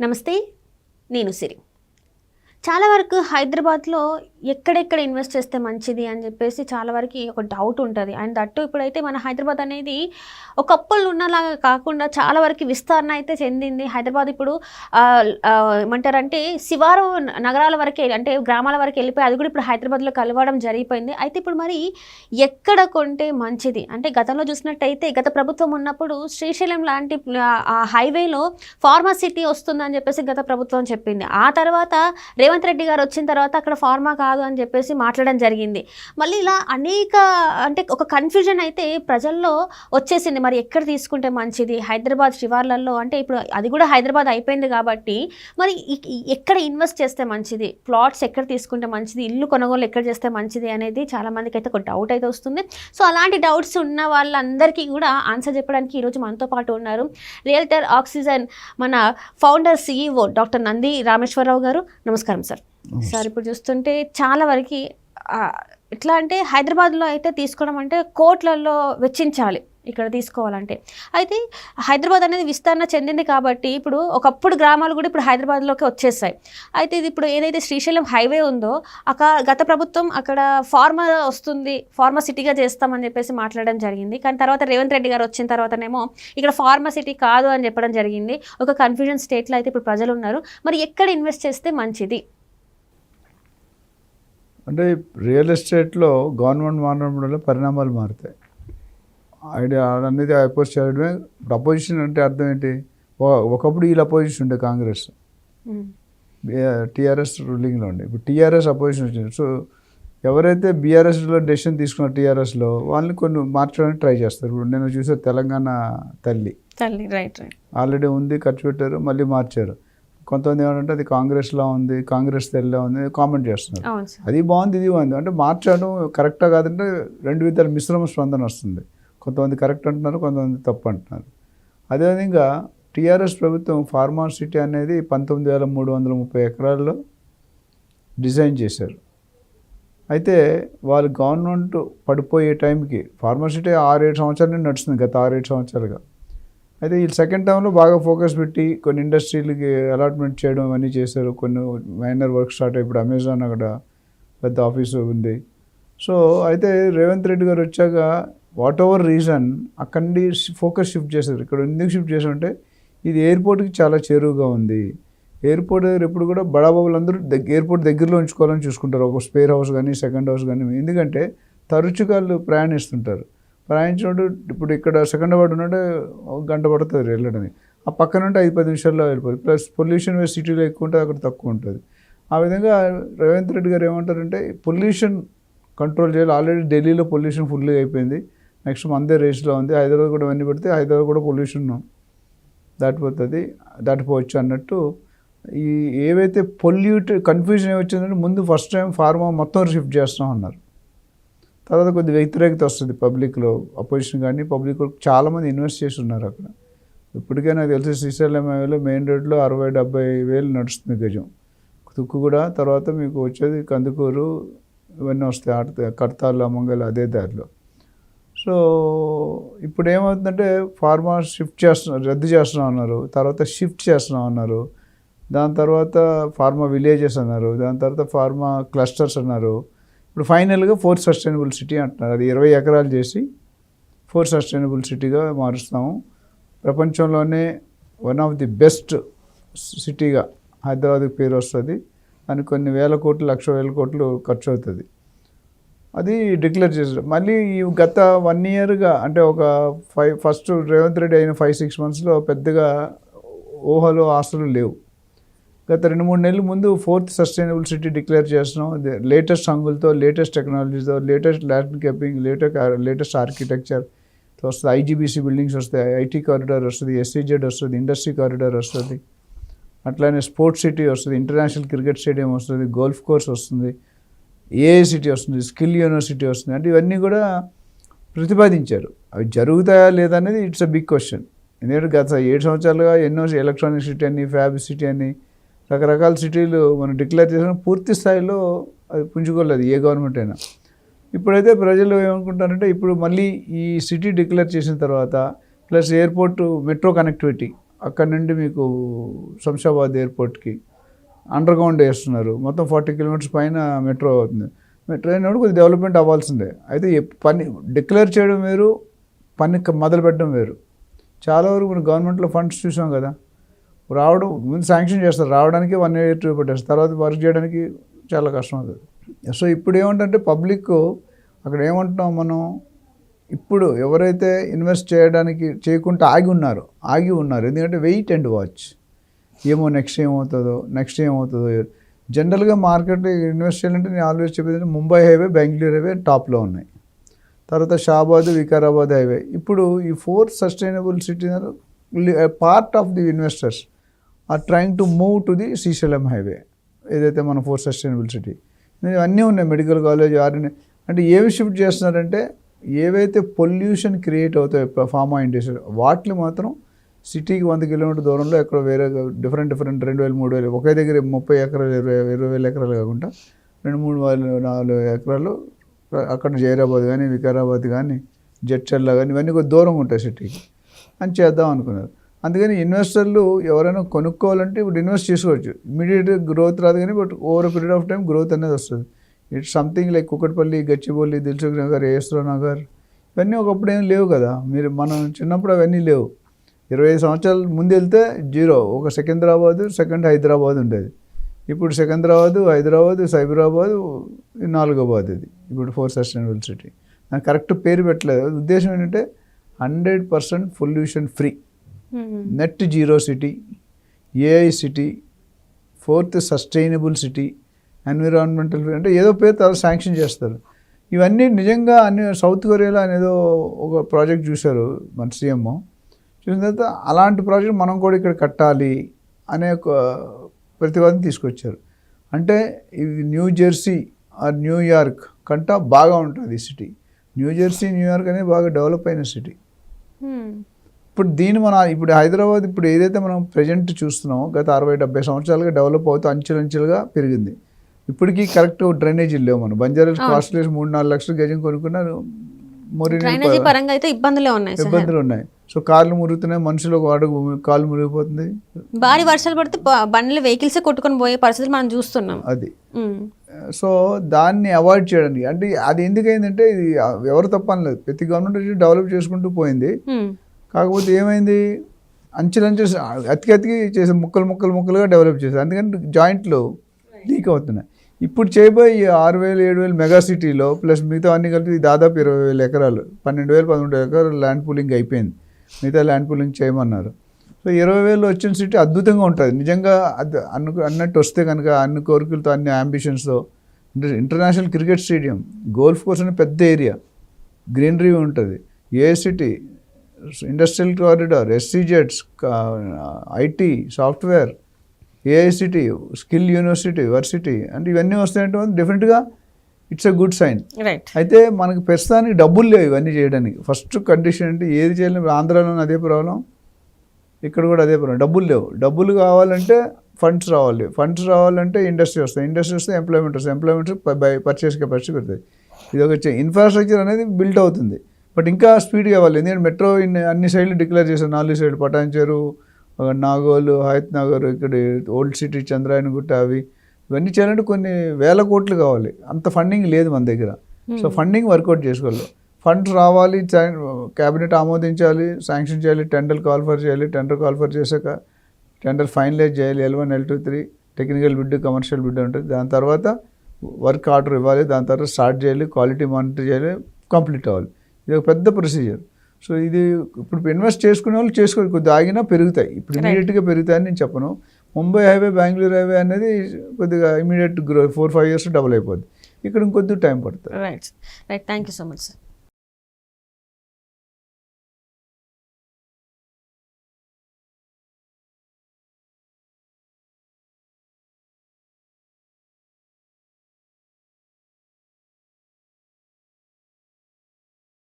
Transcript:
నమస్తే నేను సిరి. చాలా వరకు హైదరాబాద్లో ఎక్కడెక్కడ ఇన్వెస్ట్ చేస్తే మంచిది అని చెప్పేసి చాలా వరకు ఒక డౌట్ ఉంటుంది. అండ్ దట్టు ఇప్పుడైతే మన హైదరాబాద్ అనేది ఒకప్పుడు ఉన్నలాగా కాకుండా చాలా వరకు విస్తరణ అయితే చెందింది. హైదరాబాద్ ఇప్పుడు ఏమంటారంటే శివారు నగరాల వరకే అంటే గ్రామాల వరకు వెళ్ళిపోయి అది కూడా ఇప్పుడు హైదరాబాద్లో కలవడం జరిగిపోయింది. అయితే ఇప్పుడు మరి ఎక్కడ కొంటే మంచిది. అంటే గతంలో చూసినట్టయితే గత ప్రభుత్వం ఉన్నప్పుడు శ్రీశైలం లాంటి ఆ, ఫార్మా హైవేలో ఫార్మాసిటీ వస్తుందని చెప్పేసి గత ప్రభుత్వం చెప్పింది. ఆ తర్వాత రేవంత్ రెడ్డి గారు వచ్చిన తర్వాత అక్కడ ఫార్మా కాదు అని చెప్పేసి మాట్లాడడం జరిగింది. మళ్ళీ ఇలా అనేక అంటే ఒక కన్ఫ్యూజన్ అయితే ప్రజల్లో వచ్చేసింది. మరి ఎక్కడ తీసుకుంటే మంచిది? హైదరాబాద్ శివార్లలో అంటే ఇప్పుడు అది కూడా హైదరాబాద్ అయిపోయింది కాబట్టి మరి ఎక్కడ ఇన్వెస్ట్ చేస్తే మంచిది? ప్లాట్స్ ఎక్కడ తీసుకుంటే మంచిది? ఇల్లు కొనుగోలు ఎక్కడ చేస్తే మంచిది అనేది చాలా మందికి అయితే ఒక డౌట్ అయితే వస్తుంది. సో అలాంటి డౌట్స్ ఉన్న వాళ్ళందరికీ కూడా ఆన్సర్ చెప్పడానికి ఈరోజు మనతో పాటు ఉన్నారు రియల్టర్ ఆక్సిజన్ మన founder CEO doctor Nandi Rameshwararao గారు. నమస్కారం. సార్. సార్ ఇప్పుడు చూస్తుంటే చాలా వరకు ఎట్లా అంటే హైదరాబాద్లో అయితే తీసుకోవడం అంటే కోట్లలో వెచ్చించాలి. ఇక్కడ తీసుకోవాలంటే. అయితే హైదరాబాద్ అనేది విస్తరణ చెందింది కాబట్టి ఇప్పుడు ఒకప్పుడు గ్రామాలు కూడా ఇప్పుడు హైదరాబాద్లోకి వచ్చేసాయి. అయితే ఇది ఇప్పుడు ఏదైతే శ్రీశైలం హైవే ఉందో అక్కడ గత ప్రభుత్వం అక్కడ ఫార్మా వస్తుంది ఫార్మా సిటీగా చేస్తామని చెప్పేసి మాట్లాడడం జరిగింది. కానీ తర్వాత రేవంత్ రెడ్డి గారు వచ్చిన తర్వాతనేమో ఇక్కడ ఫార్మర్ సిటీ కాదు అని చెప్పడం జరిగింది. ఒక కన్ఫ్యూజన్ స్టేట్లో అయితే ఇప్పుడు ప్రజలు ఉన్నారు. మరి ఎక్కడ ఇన్వెస్ట్ చేస్తే మంచిది? అంటే రియల్ ఎస్టేట్లో గవర్నమెంట్ మారడం వల్ల పరిణామాలు మారుతాయి. ఐడియా అనేది అపోజ్ చేయడమే. ఇప్పుడు అపోజిషన్ అంటే అర్థం ఏంటి? ఒక- ఒకప్పుడు వీళ్ళు అపోజిషన్ ఉండే కాంగ్రెస్. టీఆర్ఎస్ రూలింగ్లో ఉండే. ఇప్పుడు టీఆర్ఎస్ అపోజిషన్ వచ్చింది. సో ఎవరైతే బీఆర్ఎస్లో డెసిషన్ తీసుకున్న టీఆర్ఎస్లో వాళ్ళని కొన్ని మార్చడానికి ట్రై చేస్తారు. ఇప్పుడు నేను చూసే తెలంగాణ తల్లి. తల్లి రైట్ రైట్. ఆల్రెడీ ఉంది ఖర్చు పెట్టారు మళ్ళీ మార్చారు. కొంతమంది ఏమంటే అది కాంగ్రెస్లో ఉంది కాంగ్రెస్ తెల్లా ఉంది కామెంట్ చేస్తున్నారు. అది బాగుంది ఇది బాగుంది. అంటే మార్చడం కరెక్టా కాదంటే రెండు విధాల మిశ్రమ స్పందన వస్తుంది. కొంతమంది కరెక్ట్ అంటున్నారు కొంతమంది తప్పు అంటున్నారు. అదేవిధంగా టీఆర్ఎస్ ప్రభుత్వం ఫార్మా సిటీ అనేది పంతొమ్మిది వేల మూడు వందల ముప్పై ఎకరాల్లో డిజైన్ చేశారు. అయితే వాళ్ళు గవర్నమెంట్ పడిపోయే టైంకి ఫార్మా సిటీ ఆరేడు సంవత్సరాల నుండి నడుస్తుంది గత ఆరేడు సంవత్సరాలుగా. అయితే ఈ సెకండ్ టైంలో బాగా ఫోకస్ పెట్టి కొన్ని ఇండస్ట్రీలకి అలాట్మెంట్ చేయడం అవన్నీ చేశారు. కొన్ని మైనర్ వర్క్ స్టార్ట్ ఇప్పుడు అమెజాన్ అక్కడ పెద్ద ఆఫీసు ఉంది. సో అయితే రేవంత్ రెడ్డి గారు వచ్చాక వాట్ ఎవర్ రీజన్ అక్కడి నుండి ఫోకస్ షిఫ్ట్ చేశారు ఇక్కడ ఎందుకు షిఫ్ట్ చేశారంటే ఇది ఎయిర్పోర్ట్కి చాలా చేరువుగా ఉంది. ఎయిర్పోర్ట్ దగ్గర ఎప్పుడు కూడా బడాబాబులందరూ దగ్గర ఎయిర్పోర్ట్ దగ్గరలో ఉంచుకోవాలని చూసుకుంటారు. ఒక స్పేర్ హౌస్ కానీ సెకండ్ హౌస్ కానీ ఎందుకంటే తరచుగా వాళ్ళు ప్రయాణిస్తుంటారు. ప్రయాణించినప్పుడు ఇప్పుడు ఇక్కడ సెకండ్ వార్డ్ ఉన్నట్టు ఒక గంట పడుతుంది వెళ్ళడానికి. ఆ పక్కన ఉంటే ఐదు పది నిమిషాల్లో వెళ్ళిపోతుంది ప్లస్ పొల్యూషన్ సిటీలో ఎక్కువ ఉంటుంది అక్కడ తక్కువ ఉంటుంది. ఆ విధంగా రేవంత్ రెడ్డి గారు ఏమంటారంటే పొల్యూషన్ కంట్రోల్ చేయాలి. ఆల్రెడీ ఢిల్లీలో పొల్యూషన్ ఫుల్గా అయిపోయింది. నెక్స్ట్ మందే రేస్లో ఉంది. హైదరాబాద్ కూడా ఇవన్నీ పెడితే హైదరాబాద్ కూడా పొల్యూషన్ దాటిపోతుంది దాటిపోవచ్చు అన్నట్టు ఈ ఏవైతే పొల్యూట్ కన్ఫ్యూజన్ ఏమొచ్చిందంటే ముందు ఫస్ట్ టైం ఫార్మా మొత్తం షిఫ్ట్ చేస్తాం అన్నారు. తర్వాత కొద్ది వ్యతిరేకత వస్తుంది పబ్లిక్లో అపోజిషన్ కానీ పబ్లిక్ చాలామంది ఇన్వెస్ట్ చేసి ఉన్నారు అక్కడ. ఇప్పటికే నాకు తెలిసి శ్రీశైలం హైవేలో మెయిన్ రోడ్లో అరవై డెబ్బై వేలు నడుస్తుంది గజం. తుక్కు కూడా తర్వాత మీకు వచ్చేది కందుకూరు ఇవన్నీ వస్తాయి ఆడ కడతాలు అమ్మంగల్ అదే దారిలో. సో ఇప్పుడు ఏమవుతుందంటే ఫార్మా షిఫ్ట్ చేస్తున్నారు రద్దు చేస్తున్నాం అన్నారు. తర్వాత షిఫ్ట్ చేస్తున్నాం అన్నారు. దాని తర్వాత ఫార్మా విలేజెస్ అన్నారు. దాని తర్వాత ఫార్మా క్లస్టర్స్ అన్నారు. ఇప్పుడు ఫైనల్గా ఫోర్త్ సస్టైనబుల్ సిటీ అంటున్నారు. అది ఇరవై ఎకరాలు చేసి ఫోర్త్ సస్టైనబుల్ సిటీగా మారుస్తాము ప్రపంచంలోనే వన్ ఆఫ్ ది బెస్ట్ సిటీగా హైదరాబాద్కి పేరు వస్తుంది. దానికి కొన్ని వేల కోట్లు లక్ష వేల కోట్లు ఖర్చు అవుతుంది అది డిక్లేర్ చేశారు. మళ్ళీ ఈ గత వన్ ఇయర్గా అంటే ఒక ఫైవ్ ఫస్ట్ రేవంత్ రెడ్డి అయిన ఫైవ్ సిక్స్ మంత్స్లో పెద్దగా ఊహలు ఆశలు లేవు. గత రెండు మూడు నెలల ముందు ఫోర్త్ సస్టైనబుల్ సిటీ డిక్లేర్ చేస్తున్నాం. లేటెస్ట్ హంగులతో లేటెస్ట్ టెక్నాలజీతో latest landscaping latest latest architecture వస్తుంది. ఐజీబీసీ బిల్డింగ్స్ వస్తాయి ఐటీ కారిడార్ వస్తుంది ఎస్సీజెడ్ వస్తుంది ఇండస్ట్రీ కారిడార్ వస్తుంది. అట్లానే స్పోర్ట్స్ సిటీ వస్తుంది ఇంటర్నేషనల్ క్రికెట్ స్టేడియం వస్తుంది గోల్ఫ్ కోర్స్ వస్తుంది. ఏఏ సిటీ వస్తుంది? స్కిల్ యూనివర్సిటీ వస్తుంది. అంటే ఇవన్నీ కూడా ప్రతిపాదించారు. అవి జరుగుతాయా లేదా అనేది ఇట్స్ అ బిగ్ క్వశ్చన్. ఎందుకంటే గత ఏడు సంవత్సరాలుగా ఎన్నో ఎలక్ట్రానిక్ సిటీ అని ఫ్యాబ్ సిటీ అని రకరకాల సిటీలు మనం డిక్లేర్ చేసిన పూర్తి స్థాయిలో అది పుంజుకోలేదు ఏ గవర్నమెంట్ అయినా. ఇప్పుడైతే ప్రజలు ఏమనుకుంటారంటే ఇప్పుడు మళ్ళీ ఈ సిటీ డిక్లేర్ చేసిన తర్వాత ప్లస్ ఎయిర్పోర్ట్ మెట్రో కనెక్టివిటీ అక్కడ నుండి మీకు శంషాబాద్ ఎయిర్పోర్ట్కి అండర్ గ్రౌండ్ వేస్తున్నారు. మొత్తం ఫార్టీ కిలోమీటర్స్ పైన మెట్రో అవుతుంది. మెట్రో అయినప్పుడు కొద్దిగా డెవలప్మెంట్ అవ్వాల్సిందే. అయితే పని డిక్లేర్ చేయడం వేరు పని క- మొదలు పెట్టడం వేరు. చాలా వరకు మనం గవర్నమెంట్లో ఫండ్స్ చూసాం కదా. రావడం ముందు శాంక్షన్ చేస్తారు. రావడానికి వన్ ఇయర్ టూ పెట్టేస్తారు. తర్వాత వర్క్ చేయడానికి చాలా కష్టం అవుతుంది. సో ఇప్పుడు ఏమంటే పబ్లిక్ అక్కడ ఏమంటున్నాం మనం? ఇప్పుడు ఎవరైతే ఇన్వెస్ట్ చేయడానికి చేయకుండా ఆగి ఉన్నారో. ఆగి ఉన్నారు. ఎందుకంటే వెయిట్ అండ్ వాచ్ ఏమో నెక్స్ట్ ఏమవుతుందో నెక్స్ట్ ఏమవుతుందో. జనరల్గా మార్కెట్ ఇన్వెస్ట్ చేయాలంటే నేను ఆల్వేస్ చెప్పేది ముంబై హైవే బెంగళూరు హైవే టాప్లో ఉన్నాయి. తర్వాత షాబాద్ వికారాబాద్ హైవే ఇప్పుడు ఈ four sustainable city part of the investors are trying to move to the Srisailam highway ఏదైతే మన ఫోర్ సస్టైనబుల్ సిటీ అన్నీ ఉన్నాయి మెడికల్ కాలేజ్ ఆర్ఎన్ అంటే ఏమి షిఫ్ట్ చేస్తున్నారంటే ఏవైతే పొల్యూషన్ క్రియేట్ అవుతాయో ఫార్మా ఇండస్ట్రీ వాటిని మాత్రం సిటీకి వంద కిలోమీటర్ దూరంలో ఎక్కడ వేరే డిఫరెంట్ డిఫరెంట్ రెండు వేలు మూడు వేలు ఒకే దగ్గర ముప్పై ఎకరాలు ఇరవై ఇరవై వేల ఎకరాలు కాకుండా రెండు మూడు వేలు నాలుగు ఎకరాలు అక్కడ జైరాబాద్ కానీ వికారాబాద్ కానీ జడ్చర్ల కానీ ఇవన్నీ కొద్ది దూరం ఉంటాయి సిటీకి. అని చేద్దాం అనుకున్నారు. అందుకని ఇన్వెస్టర్లు ఎవరైనా కొనుక్కోవాలంటే ఇప్పుడు ఇన్వెస్ట్ చేసుకోవచ్చు. ఇమీడియట్ గ్రోత్ రాదు కానీ but over period of time growth అనేది వస్తుంది. It's something like Kukatpally Gachibowli Dilsukh Nagar AS Rao Nagar ఇవన్నీ ఒకప్పుడు ఏం లేవు కదా. మీరు మనం చిన్నప్పుడు అవన్నీ లేవు. ఇరవై ఐదు సంవత్సరాల ముందు వెళ్తే జీరో. ఒక సికింద్రాబాద్ సెకండ్ హైదరాబాద్ ఉండేది. ఇప్పుడు సికింద్రాబాద్ హైదరాబాద్ సైబరాబాద్ నాలుగోబాద్ ఇది. ఇప్పుడు ఫోర్ సస్టైనబుల్ సిటీ. నాకు కరెక్ట్ పేరు పెట్టలేదు. ఉద్దేశం ఏంటంటే hundred percent pollution free. Net zero city AI city fourth sustainable city environmental అంటే ఏదో పేరు తర్వాత శాంక్షన్ చేస్తారు. ఇవన్నీ నిజంగా అన్ని సౌత్ కొరియాలో అనేదో ఒక ప్రాజెక్ట్ చూశారు మన సీఎం చూసిన తర్వాత అలాంటి ప్రాజెక్ట్ మనం కూడా ఇక్కడ కట్టాలి అనే ఒక ప్రతిపాదన తీసుకొచ్చారు. అంటే ఇది న్యూ జెర్సీ ఆర్ న్యూయార్క్ కంట బాగా ఉంటుంది సిటీ న్యూ జెర్సీ న్యూయార్క్ అనేది బాగా డెవలప్ అయిన సిటీ ఇప్పుడు దీన్ని మన ఇప్పుడు హైదరాబాద్ ఇప్పుడు ఏదైతే మనం ప్రజెంట్ చూస్తున్నామో గత అరవై డెబ్బై సంవత్సరాలుగా డెవలప్ అవుతూ అంచెలంచెలుగా పెరిగింది. ఇప్పటికీ కరెక్ట్ డ్రైనేజీలు లేవు మనం. బంజారా కాస్ట్లీ మూడు నాలుగు లక్షలు గజం కొనుక్కున్నారు. డ్రైనేజీ పరంగా అయితే ఇబ్బందులే ఉన్నాయి ఇబ్బందులు ఉన్నాయి. సో కార్లు మురుగుతున్నాయి మనుషులు అడుగు కాళ్ళు మురిగిపోతుంది. భారీ వర్షాలు పడితే బండ్లు వెహికల్స్ కొట్టుకొని పోయే పరిస్థితులు మనం చూస్తున్నాం. అది. సో దాన్ని అవాయిడ్ చేయడానికి అంటే అది ఎందుకైందంటే ఇది ఎవరు తప్పనలేదు ప్రతి గవర్నమెంట్ డెవలప్ చేసుకుంటూ పోయింది. కాకపోతే ఏమైంది? అంచెలంచె అతికి అతికి చేసే ముక్కలు ముక్కలు ముక్కలుగా డెవలప్ చేశారు. అందుకని జాయింట్లు లీక్ అవుతున్నాయి. ఇప్పుడు చేయబోయే ఈ ఆరు వేలు ఏడు వేలు మెగా సిటీలో ప్లస్ మిగతా అన్ని కలిపి దాదాపు ఇరవై వేల ఎకరాలు. పన్నెండు వేలు పదమూడు ఎకరాలు ల్యాండ్ పూలింగ్ అయిపోయింది. మిగతా ల్యాండ్ పూలింగ్ చేయమన్నారు. సో ఇరవై వేలు వచ్చిన సిటీ అద్భుతంగా ఉంటుంది. నిజంగా అది అను అన్నట్టు వస్తే కనుక అన్ని కోరికలతో అన్ని అంబిషన్స్తో ఇంటర్నేషనల్ క్రికెట్ స్టేడియం గోల్ఫ్ కోసం పెద్ద ఏరియా గ్రీనరీ ఉంటుంది. A city industrial corridor ఎస్సీజెట్స్ IT software AI city skill university varsity అంటే ఇవన్నీ వస్తాయంటే డెఫినెట్గా ఇట్స్ ఎ గుడ్ సైన్ అయితే మనకి ప్రస్తుతానికి డబ్బులు లేవు ఇవన్నీ చేయడానికి. ఫస్ట్ కండిషన్ అంటే ఏది చేయలేము ఆంధ్రాలో అదే ప్రాబ్లం ఇక్కడ కూడా అదే ప్రాబ్లం డబ్బులు లేవు. డబ్బులు కావాలంటే ఫండ్స్ రావాలి. ఫండ్స్ రావాలంటే ఇండస్ట్రీ వస్తాయి. ఇండస్ట్రీ వస్తే ఎంప్లాయ్మెంట్ వస్తుంది. ఎంప్లాయ్మెంట్ బై పర్చేస్ కెపాసిటీ పెడుతుంది ఇది ఒక ఇన్ఫ్రాస్ట్రక్చర్ అనేది బిల్డ్ అవుతుంది. బట్ ఇంకా స్పీడ్ కావాలి ఎందుకంటే మెట్రో అన్ని సైడ్లు డిక్లేర్ చేశారు. నాలుగు సైడ్లు పటాన్చేరు నాగోలు హయత్ నగర్ ఇక్కడ ఓల్డ్ సిటీ చంద్రాయణ గుట్ట అవి ఇవన్నీ చేయాలంటే కొన్ని వేల కోట్లు కావాలి. అంత ఫండింగ్ లేదు మన దగ్గర. సో ఫండింగ్ వర్కౌట్ చేసుకోవాలి. ఫండ్స్ రావాలి క్యాబినెట్ ఆమోదించాలి శాంక్షన్ చేయాలి టెండర్ కాల్ఫర్ చేయాలి టెండర్ కాల్ఫర్ చేశాక టెండర్ ఫైనలైజ్ చేయాలి L one L two three technical bid commercial bid ఉంటుంది. దాని తర్వాత వర్క్ ఆర్డర్ ఇవ్వాలి దాని తర్వాత స్టార్ట్ చేయాలి క్వాలిటీ మానిటర్ చేయాలి కంప్లీట్ అవ్వాలి. ఇది ఒక పెద్ద ప్రొసీజర్ సో ఇది ఇప్పుడు ఇన్వెస్ట్ చేసుకునే వాళ్ళు చేసుకోవాలి కొద్దిగా ఆగినా పెరుగుతాయి. ఇప్పుడు ఇమీడియట్గా పెరుగుతాయని నేను చెప్పను. ముంబై హైవే బెంగళూరు హైవే అనేది కొద్దిగా immediate grow four five years double అయిపోద్ది. ఇక్కడ ఇంకొద్ది టైం పడుతుంది. Right right thank you so much sir